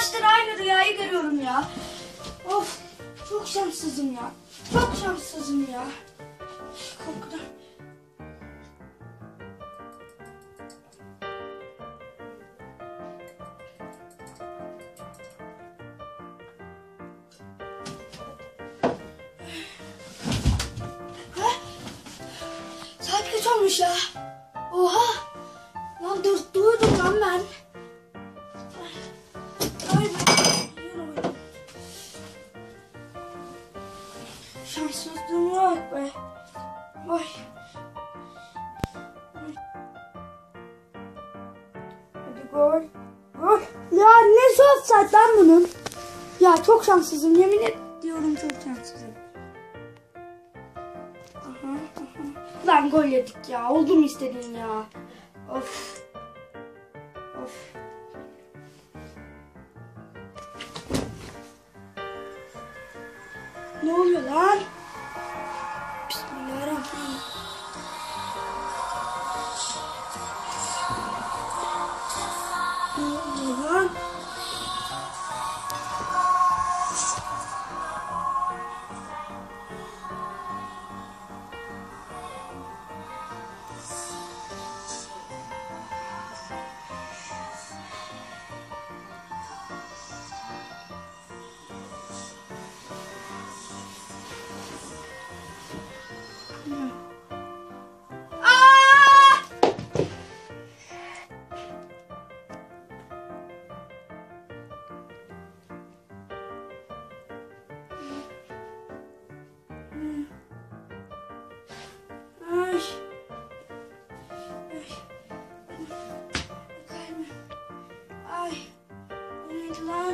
sene aynı rüyayı görüyorum ya. Of çok şanssızım ya. Çok şanssızım ya. Korkudan. Kaç olmuş ya? Oha! Lan dur, duydum lan ben. Şanssızlığım yok be. Ay. Ay. Hadi gol. Gol. Ya ne zor saat lan bunun. Ya çok şanssızım yemin ediyorum çok şanssızım. Aha, aha. Lan gol yedik ya. Oldu mu istediğin ya? Of.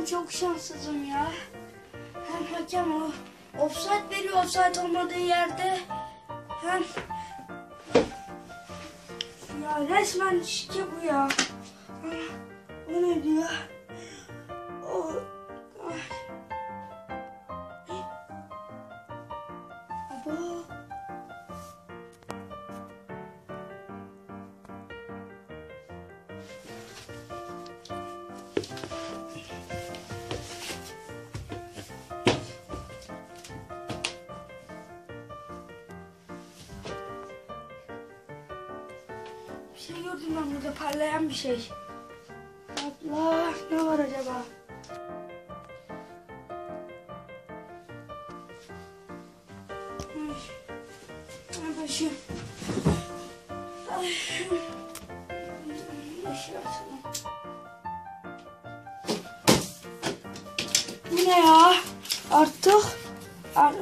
Lan çok şanssızım ya. Hem hakem o offside veriyor offside olmadığı yerde. Hem ya resmen şike bu ya. Ah, Bu ne diyor? Oh. Gördüm ben burada parlayan bir şey. Allah ne var acaba? Ay, başım. Ay. Açalım. Bu ne ya? Artık ar,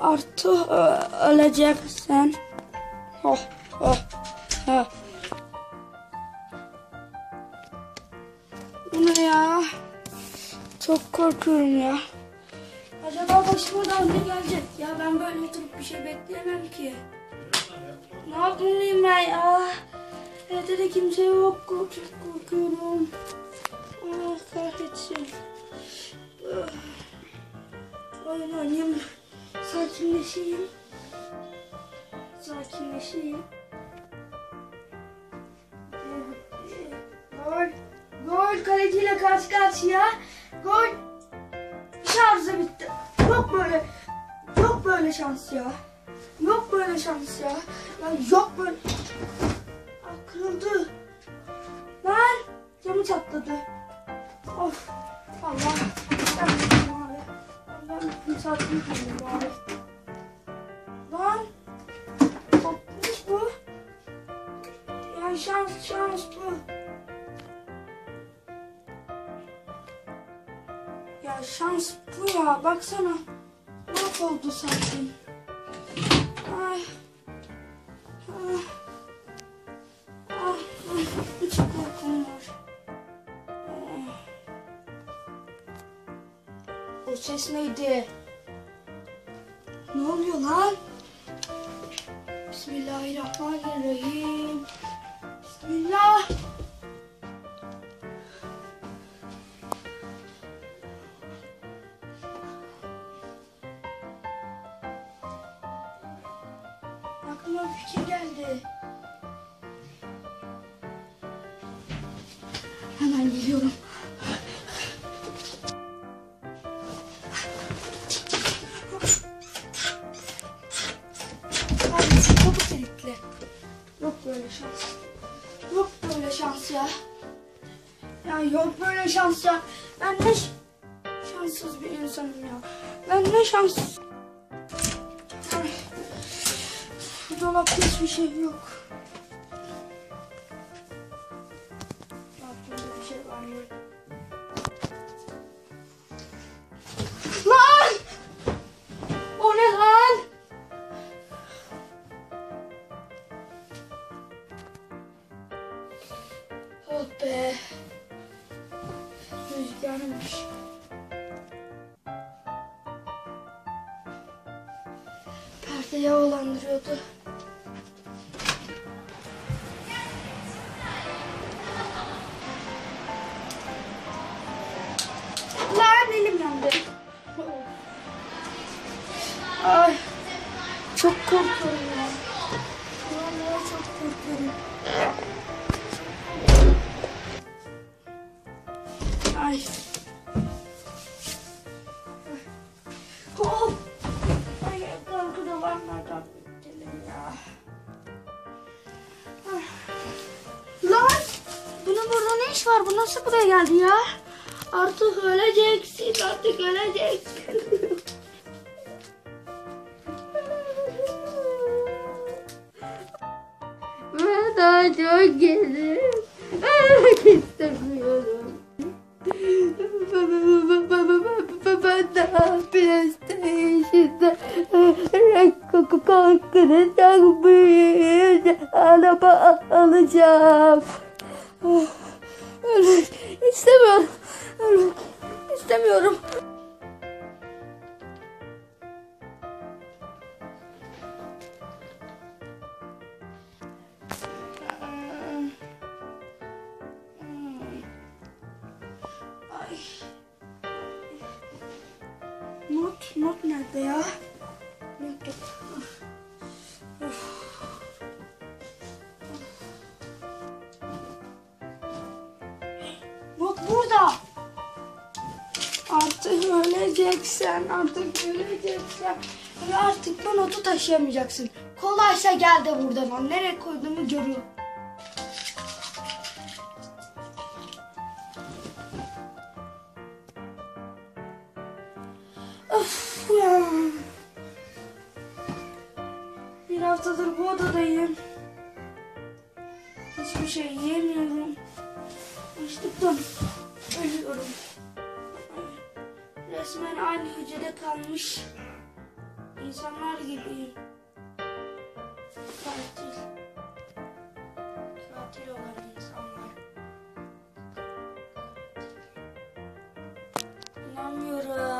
artık ö- öleceksin. Oh Bu ne ya? Çok korkuyorum ya. Acaba başıma da ne gelecek ya? Ben böyle oturup bir şey bekleyemem ki. Ne yapmalıyım ben ya? Evde de kimse yok. Çok korkuyorum. Allah kahretsin. Ah. Oyun oynayayım. Sakinleşeyim. Sakinleşeyim. Kaleciyle karşı karşıya. Gol. Şarjı bitti. Yok böyle. Yok böyle şans ya. Yok böyle şans ya. Ya yok böyle. Aa, kırıldı. Lan camı çatladı. Of. Allah. Ben bittim abi. Saatimi kırdım abi. Lan. Kopmuş bu. Yani şans şans bu. Şans bu ya. Baksana. Mahvoldu saatim. Ay. Ah. Ah. O ses neydi? Ne oluyor lan? Bismillahirrahmanirrahim. Bismillah. aklıma fikir geldi. Hemen geliyorum. Kardeşim çabuk delikle. Yok böyle şans. Yok böyle şans ya. Ya yok böyle şans ya. Ben ne şanssız bir insanım ya. Ben ne şanssız. Bu dolapta hiçbir şey yok. Burada bir şey var mı? Ne lan? Oh. Perdeyi havalandırıyordu. Korkuyorum ya. Çok korkuyorum. Ay. Hop. Ay korku da var nereden ya. Lan. Bunun burada ne iş var? Bu nasıl buraya geldi ya? Artık öleceksin. Artık öleceksin. Çok gelirim. Ölmek istemiyorum. Daha PlayStation'da korkacak bir araba alacağım. Ölmek istemiyorum. Ölmek istemiyorum. Not, nerede ya? Of. Not burada. Artık öleceksen, artık öleceksen. Ve artık bu notu taşıyamayacaksın. Kolaysa gel de buradan. Nereye koyduğumu görüyorum. Of ya. Bir haftadır bu odadayım. Hiçbir şey yiyemiyorum. Açlıktan ölüyorum. Resmen aynı hücrede kalmış insanlar gibiyim. Katil. Katil olan insanlar. İnanmıyorum.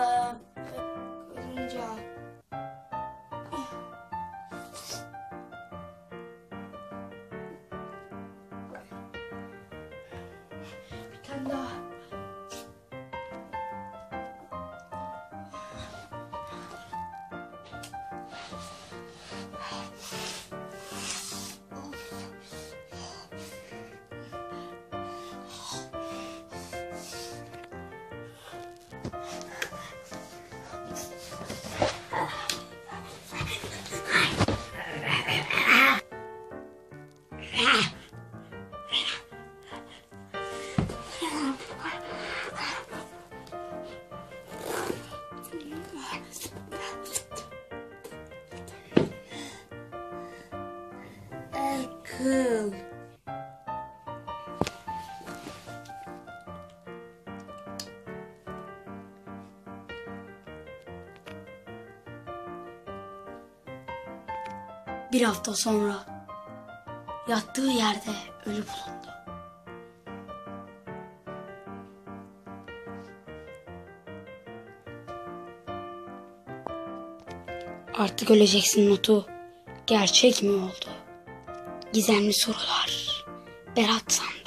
Akıl. Bir hafta sonra yattığı yerde ölü bulundu. Artık öleceksin notu. Gerçek mi oldu? Gizemli sorular. Berat San.